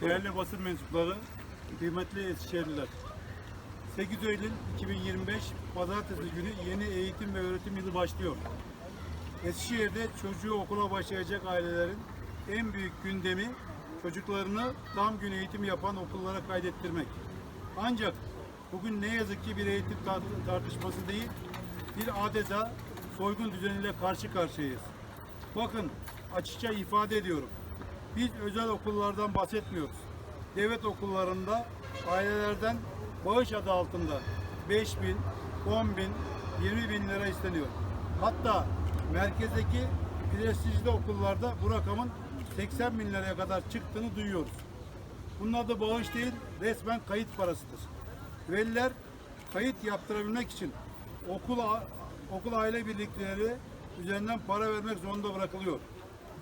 Değerli basın mensupları, kıymetli Eskişehirliler. 8 Eylül 2025 Pazartesi günü yeni eğitim ve öğretim yılı başlıyor. Eskişehir'de çocuğu okula başlayacak ailelerin en büyük gündemi çocuklarını tam gün eğitim yapan okullara kaydettirmek. Ancak bugün ne yazık ki bir eğitim tar- tartışması değil, bir adeta soygun düzeniyle karşı karşıyayız. Bakın açıkça ifade ediyorum. Biz özel okullardan bahsetmiyoruz. Devlet okullarında ailelerden bağış adı altında 5 bin, 10 bin, 20 bin lira isteniyor. Hatta merkezdeki prestijli okullarda bu rakamın 80 bin liraya kadar çıktığını duyuyoruz. Bunun adı bağış değil, resmen kayıt parasıdır. Veliler kayıt yaptırabilmek için okul okul aile birlikleri üzerinden para vermek zorunda bırakılıyor.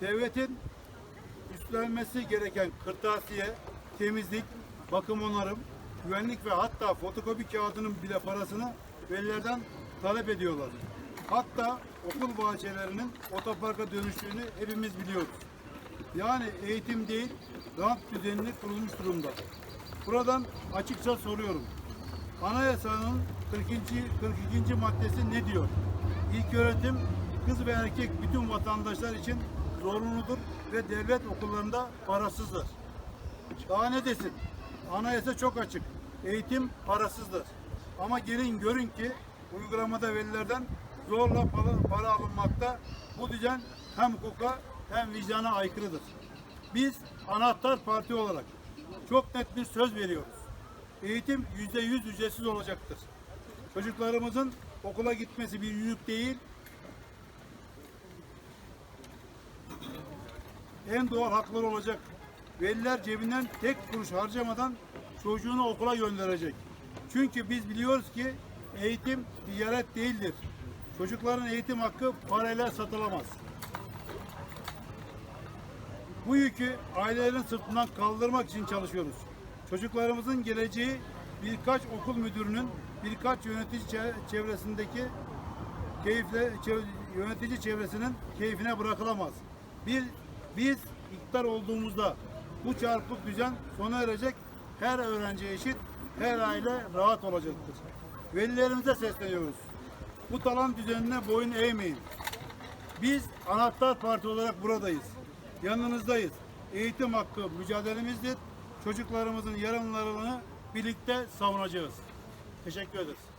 Devletin üstlenmesi gereken kırtasiye, temizlik, bakım onarım, güvenlik ve hatta fotokopi kağıdının bile parasını velilerden talep ediyorlar. Hatta okul bahçelerinin otoparka dönüştüğünü hepimiz biliyoruz. Yani eğitim değil, rant düzenini kurulmuş durumda. Buradan açıkça soruyorum. Anayasanın 42. 42. maddesi ne diyor? İlk öğretim kız ve erkek bütün vatandaşlar için zorunludur ve devlet okullarında parasızdır. Daha ne desin? Anayasa çok açık. Eğitim parasızdır. Ama gelin görün ki uygulamada velilerden zorla para, para alınmakta. Bu düzen hem hukuka hem vicdana aykırıdır. Biz anahtar parti olarak çok net bir söz veriyoruz. Eğitim yüzde yüz ücretsiz olacaktır. Çocuklarımızın okula gitmesi bir yük değil, en doğal hakları olacak. Veliler cebinden tek kuruş harcamadan çocuğunu okula gönderecek. Çünkü biz biliyoruz ki eğitim ticaret değildir. Çocukların eğitim hakkı parayla satılamaz. Bu yükü ailelerin sırtından kaldırmak için çalışıyoruz. Çocuklarımızın geleceği birkaç okul müdürünün birkaç yönetici çe- çevresindeki keyifle yönetici çevresinin keyfine bırakılamaz. Bir biz iktidar olduğumuzda bu çarpık düzen sona erecek. Her öğrenci eşit, her aile rahat olacaktır. Velilerimize sesleniyoruz. Bu talan düzenine boyun eğmeyin. Biz anahtar parti olarak buradayız. Yanınızdayız. Eğitim hakkı mücadelemizdir. Çocuklarımızın yarınlarını birlikte savunacağız. Teşekkür ederiz.